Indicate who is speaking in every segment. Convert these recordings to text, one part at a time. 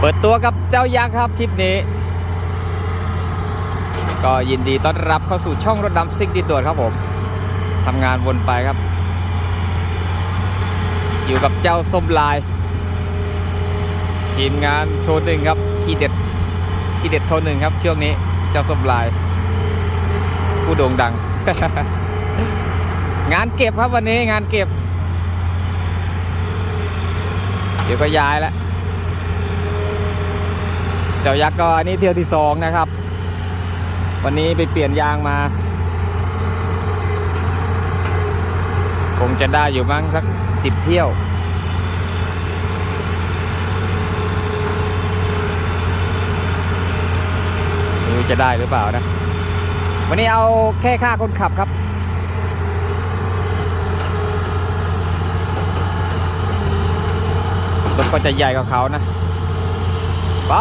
Speaker 1: เปิดตัวกับเจ้ายักษ์ครับทริปนี้ ก็ยินดีต้อนรับเข้าสู่ช่องรถดำซิ่งดิดโดดครับผมทำงานวนไปครับ อยู่กับเจ้าส้มลาย ทีมงานโชว์หนึ่งครับทีเด็ดทีเด็ดโชว์หนึ่งครับช่วงนี้เจ้าส้มลาย ผู้โด่งดัง งานเก็บครับวันนี้งานเก็บ เดี๋ยวก็ย้ายแล้ว เจ้ายักษ์ก็อันนี้เที่ยวที่สองนะครับ วันนี้ไปเปลี่ยนยางมา คงจะได้อยู่มั้งสักสิบเที่ยว ไม่รู้จะได้หรือเปล่านะ วันนี้เอาแค่ค่าคนขับครับรถก็จะใหญ่กว่าเขานะ ไป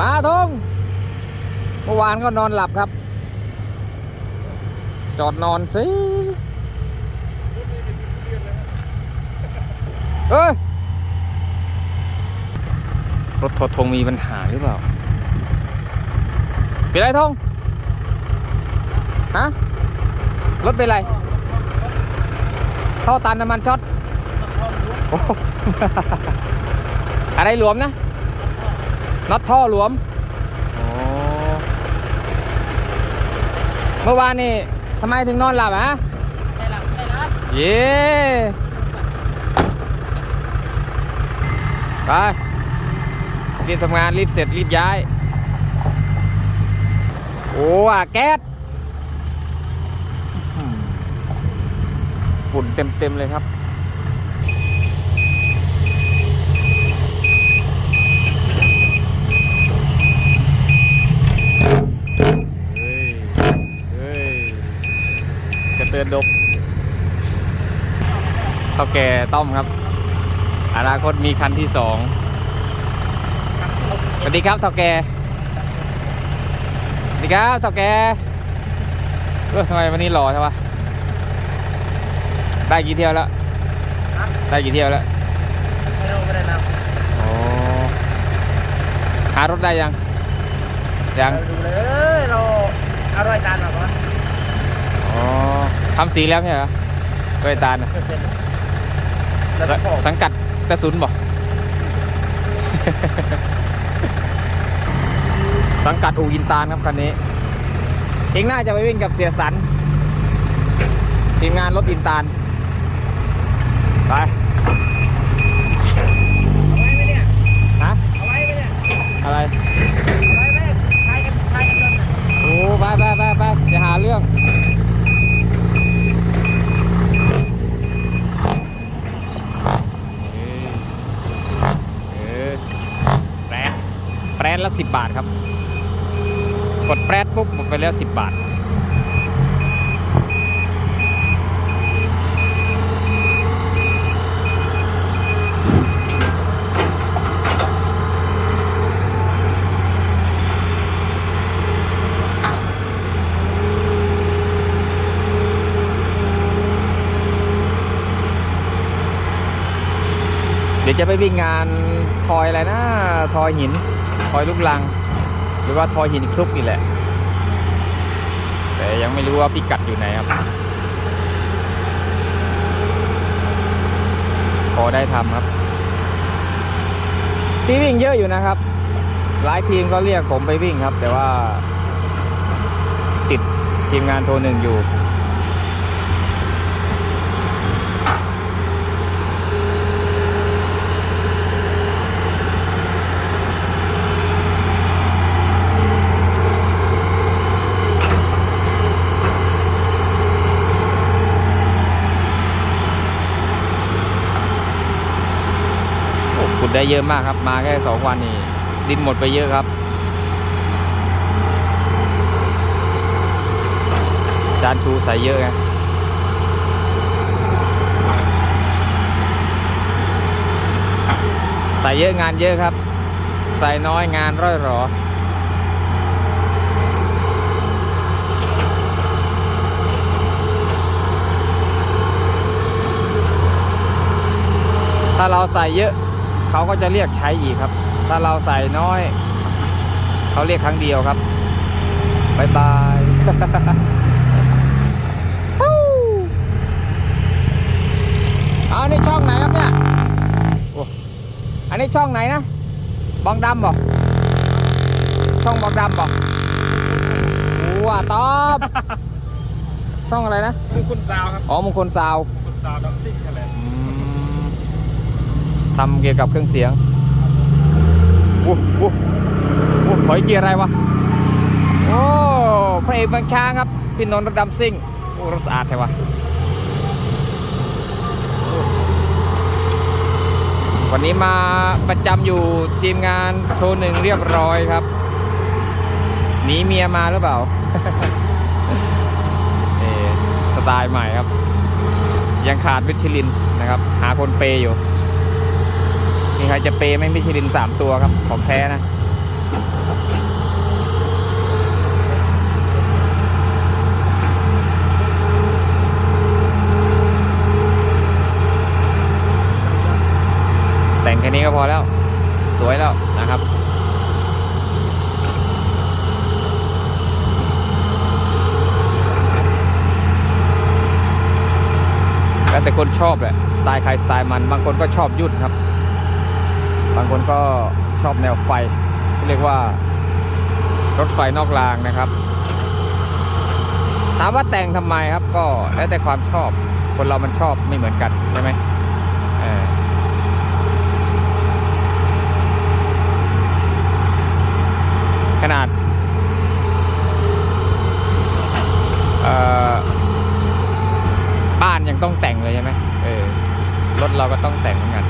Speaker 1: มาทงเมื่อวานก็นอนหลับครับ จอดนอนสิเฮ้ย รถทอทงมีปัญหาหรือเปล่า เป็นไรทงฮะ รถเป็นไร ท่อตันน้ำมันช็อตโอ้โหอะไรหลวมนะน็อตท่อหลวมโอ้เมื่อวานนี่ทำไมถึงนอนหลับฮะ
Speaker 2: ได้รับได้รับ
Speaker 1: เย้ไปรีบทำงานรีบเสร็จรีบย้าย โอ้อะแก๊สอื้อหือฝุ่นเต็มๆเลยครับ เฮ้ย เฮ้ยกระ เตือนดบเท่าแก่ต้อมครับ อนาคตมีคันที่สองสวัสดีครับเท่าแก่สวัสดีครับเท่าแก่เออทำไมวันนี้หล่อใช่ปะได้กี่เที่ยวแล้ว ได้กี่เที่ยวแล้ว
Speaker 2: ไม่รู้ไม่ได้น
Speaker 1: โอ้หารถได้ยังำยัง
Speaker 2: เราดูเลยเราอร่อยจานแบบว่า
Speaker 1: อ๋อ ทำสีแล้วใช่เหรอด้วยตาลน่ะ
Speaker 2: แล้วก็บอก
Speaker 1: สังกัดกระสุนบอก สังกัดอู่ยินตาลครับคันนี้ เองน่าจะไปวิ่งกับเสียสันทีมงานรถอินตาล ไป
Speaker 2: เอาไว้ไหมเนี่ย
Speaker 1: ฮะ
Speaker 2: เอาไว้ไหมเนี่ย
Speaker 1: อะไร
Speaker 2: เอาไว้ไหมใช้กันใช้กันจนน่ะ
Speaker 1: โอ้ไปไปไปไปจะหาเรื่อง เออแปรด แปรดละสิบบาทครับ กดแปรดปุ๊บหมดไปแล้วสิบบาท ดี๋ยวจะไปวิ่งงานทอยอะไรนะทอยหินทอยลูกลัง หรือว่าทอยหินคลุกนี่แหละ แต่ยังไม่รู้ว่าพิกัดอยู่ไหนครับพอได้ทำครับ ที่วิ่งเยอะอยู่นะครับ หลายทีมก็เรียกผมไปวิ่งครับ แต่ว่าติดทีมงานโทรหนึ่งอยู่ ดได้เยอะมากครับ มาแค่สองวันนี่ดินหมดไปเยอะครับ จานชูใส่เยอะไงใส่เยอะงานเยอะครับ ใส่น้อยงานร่อยหรอถ้าเราใส่เยอะ เขาก็จะเรียกใช้อีกครับ ถ้าเราใส่น้อย เขาเรียกครั้งเดียวครับบายบายปู้เอานี่ช่องไหนครับเนี่ยโอ้อันนี้ช่องไหนนะบองดำบอกช่องบองดำบอกว้าตอบ ช่องอะไรนะ
Speaker 2: คือคุณสาวครับ
Speaker 1: อ๋อมงคลซาว
Speaker 2: คุณสาวดับซิ่งอะไร
Speaker 1: อืม ทำเกี่ยวกับเครื่องเสียงอู้อู้อู้ถอยเกียร์อะไรวะ โอ้พระเอกบางช้างครับ พี่นนท์รถดำซิ่งโอ้รถสะอาดแท้วะวันนี้มาประจำอยู่ทีมงานโชว์หนึ่งเรียบร้อยครับหนีเมียมาหรือเปล่าเอสไตล์ใหม่ครับ ยังขาดมิชลินนะครับ หาคนเปย์อยู่ มีใครจะเปย์ไหมมิชลินสามตัวครับ ของแท้นะแต่งแค่นี้ก็พอแล้ว สวยแล้วนะครับแล้วแต่คนชอบแหละสไตล์ใครสไตล์มันบางคนก็ชอบยุ่นครับ บางคนก็ชอบแนวไฟที่เรียกว่ารถไฟนอกรางนะครับ ถามว่าแต่งทำไมครับก็แล้วแต่ความชอบ คนเรามันชอบไม่เหมือนกันใช่ไหมขนาดบ้านยังต้องแต่งเลยใช่ไหมเออรถเราก็ต้องแต่งเหมือนกัน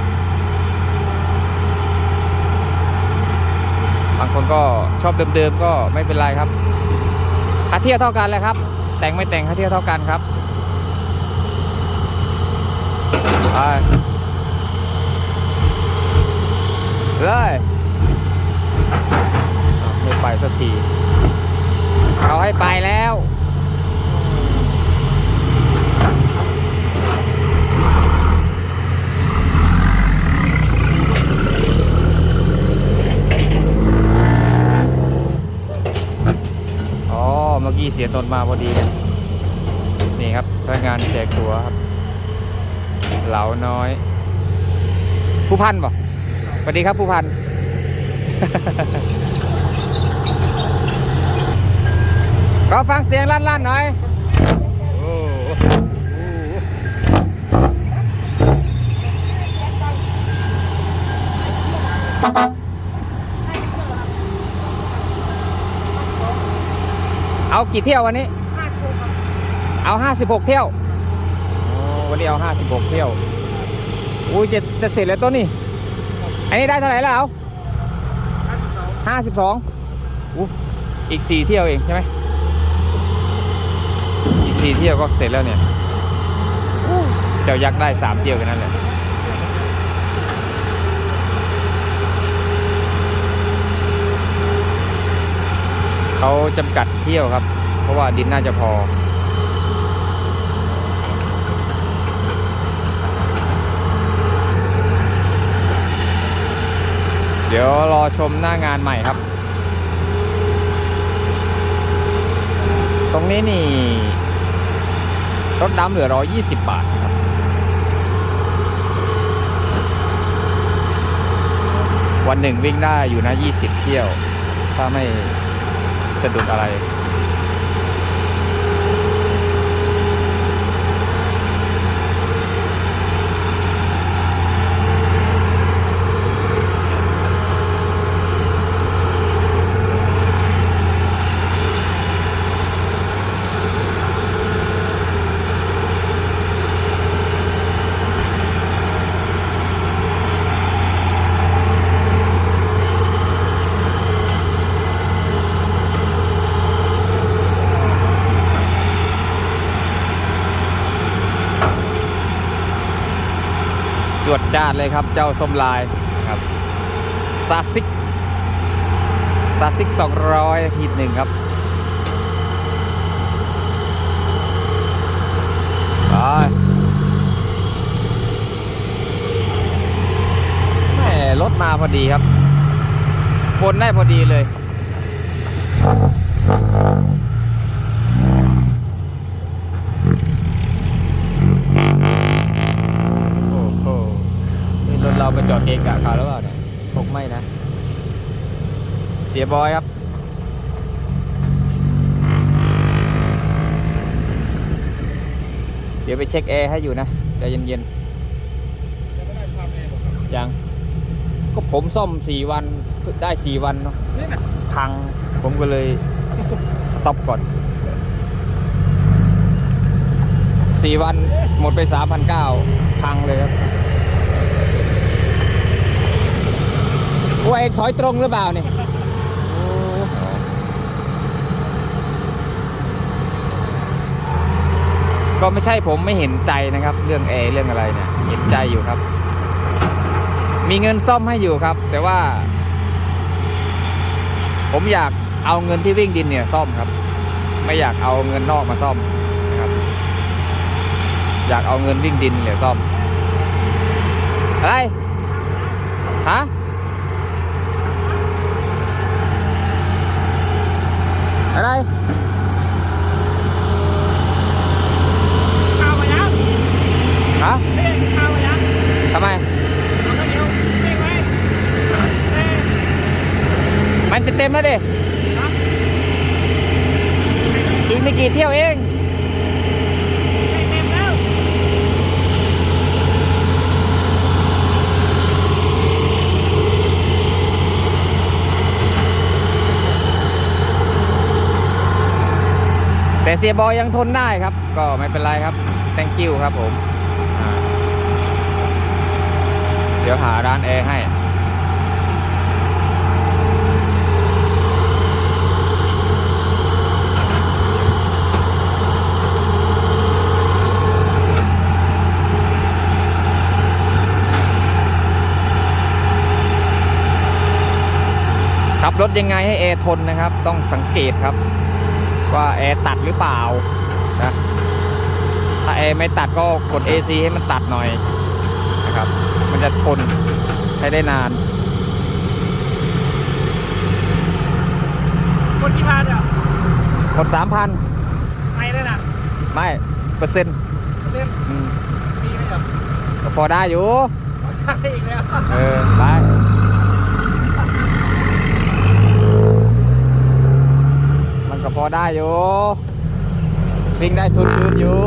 Speaker 1: บางคน ก็ชอบเดิมๆก็ไม่เป็นไรครับค่าเที่ยวเท่ากันเลยครับ แต่งไม่แต่งค่าเที่ยวเท่ากันครับไปเลยอ้าวไม่ไปสักทีเขาให้ไปแล้ว อ๋อ เมื่อกี้เสียตนมาพอดีเนี่ยนี่ครับพนักงานแจกตัวครับ เหลาน้อย ผู้พันบ่สวัสดีครับผู้พันก็ฟังเสียงลั่นๆหน่อย เอากี่เที่ยววันนี้เอา 56 เที่ยวโอ้วันนี้เอา 56 เที่ยว อุ้ยจะจะเสร็จแล้วตัวนี้อันนี้ได้เท่าไหร่แล้วเอา52อู้อีก4เที่ยวเองใช่ไหม อีก4เที่ยวก็เสร็จแล้วเนี่ยอู้เจ้ายักษ์ได้3เที่ยวแค่นั้นแหละ เขาจำกัดเที่ยวครับ เพราะว่าดินน่าจะพอ เดี๋ยวรอชมหน้างานใหม่ครับ ตรงนี้นี่ รถดำเหลือ 120 บาทครับวันหนึ่งวิ่งได้อยู่นะ 20 เที่ยว ถ้าไม่ สะดุดอะไร จวดจ้าดเลยครับเจ้าส้มลายครับซาซิกซาซิก 200ฮีทหนึ่งครับไปแหม่รถมาพอดีครับบนได้พอดีเลย โอ้โหนี่รถเราไปจอดเกะกะเขาแล้วเปล่าเนี่ยคงไม่นะ เสียบอยครับ เดี๋ยวไปเช็คแอร์ให้อยู่นะใจเย็นๆยังก็ผมซ่อม4วันได้4วันเนาะพังผมก็เลยสต็อปก่อน4วันหมดไป3,900พังเลยครับโอ้ยเอกถอยตรงหรือเปล่าเนี่ยโอ้ ก็ไม่ใช่ผมไม่เห็นใจนะครับ เรื่องแอร์เรื่องอะไรเนี่ยเห็นใจอยู่ครับ มีเงินซ่อมให้อยู่ครับ แต่ว่า ผมอยากเอาเงินที่วิ่งดินเนี่ยซ่อมครับ ไม่อยากเอาเงินนอกมาซ่อมนะครับ อยากเอาเงินวิ่งดินเนี่ยซ่อม อะไรฮะอะไร
Speaker 2: ข้าวมายัง
Speaker 1: ฮะ
Speaker 2: เฮ้ยข้าวมายัง
Speaker 1: ทำไม
Speaker 2: เอาข้าวเหนียวเฮ้ยไว้เฮ้ย
Speaker 1: มันจะเต็มแล้วดิอีกไม่กี่เที่ยวเอง
Speaker 2: เต็มแล้ว
Speaker 1: แต่เสียบอยยังทนได้ครับ ก็ไม่เป็นไรครับ thank you ครับผมอ่า เดี๋ยวหาร้านแอร์ให้ ขับรถยังไงให้แอร์ทนนะครับ ต้องสังเกตครับ ว่าแอร์ตัดหรือเปล่านะถ้าแอร์ไม่ตัดก็กด AC ให้มันตัดหน่อยนะครับ มันจะทนใช้ได้นาน
Speaker 2: คนกี่พันอะ
Speaker 1: หมด3,000
Speaker 2: ไปเลยนะ
Speaker 1: ไม่ เปอร์เซ็นต์
Speaker 2: เล่น
Speaker 1: อืม
Speaker 2: มีไหมครับ
Speaker 1: ก็พอได้อยู่
Speaker 2: ได้อีกแล้ว
Speaker 1: เออ ไป มันก็พอได้อยู่ วิ่งได้ทุนคืนอยู่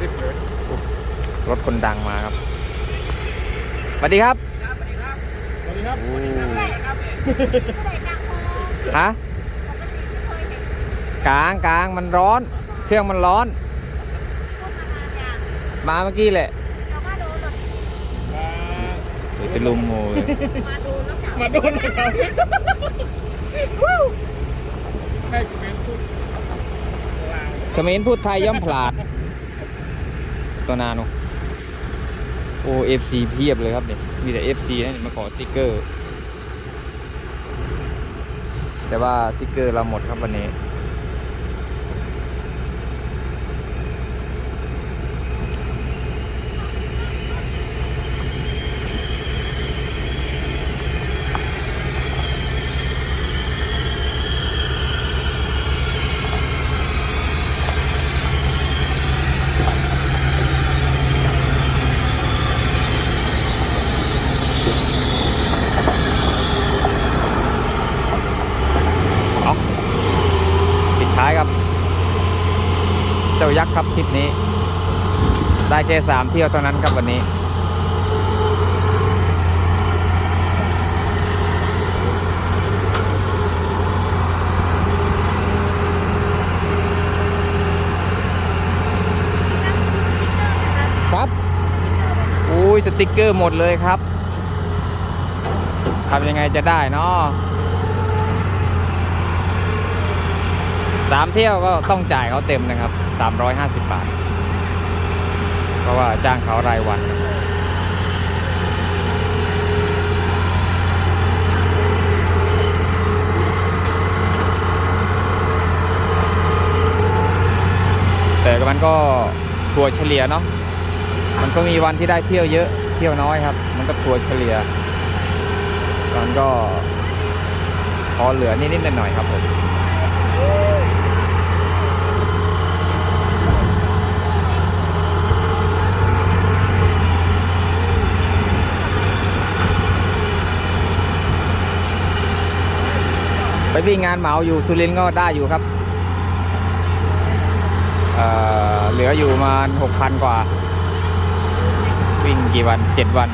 Speaker 2: รีบเลย
Speaker 1: รถคนดังมาครับสวัสดีครับ
Speaker 2: สวัสดีครับสวัสดีครับ
Speaker 1: โอ้
Speaker 2: ครับ
Speaker 1: ฮะกลางกลางมันร้อน เครื่องมันร้อน มาเมื่อกี้แหละเดี๋ยวจะลุมโมย
Speaker 2: มาโดนนะครับให้คุณเมนพูดลา
Speaker 1: เขมรพูดไทยย่อมผลาดตัวนาโนโอเอฟซีเพียบเลยครับเนี่ยมีแต่เอฟซีนะเนี่ยมาขอสติกเกอร์ แต่ว่าสติกเกอร์เราหมดครับวันนี้ ท้ายครับ เจ้ายักษ์ครับทริปนี้ ได้แค่สามเที่ยวเท่านั้นครับวันนี้ ครับอุ้ยสติกเกอร์หมดเลยครับทำยังไงจะได้เนาะ สามเที่ยวก็ต้องจ่ายเขาเต็มนะครับ 350 บาท เพราะว่าจ้างเขารายวันแต่มันก็ถัวเฉลี่ยเนาะมันก็มีวันที่ได้เที่ยวเยอะเที่ยวน้อยครับ มันก็ถัวเฉลี่ยมันก็พอเหลือนิดๆหน่อยๆครับผม วิ่งงานเหมาอยู่สุรินทร์ก็ได้อยู่ครับเเหลืออยู่ประมาหกพันกว่า วิ่งกี่วันเจ็ดวัน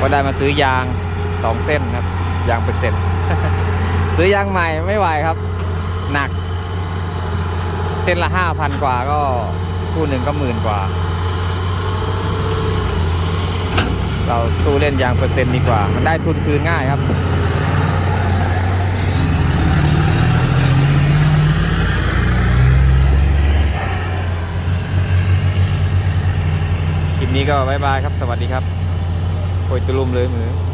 Speaker 1: ก็ได้มาซื้อยางสองเส้นครับ ยางเป็นเส้นซื้อยางใหม่ไม่ไหวครับ หนัก เส้นละห้าพันกว่าก็คู่หนึ่งก็หมื่นกว่า เราสู้เล่นยางเปอร์เซ็นต์ดีกว่า มันได้ทุนคืนง่ายครับ คลิปนี้ก็บายบายครับ สวัสดีครับโอยตุลุมเลยมือ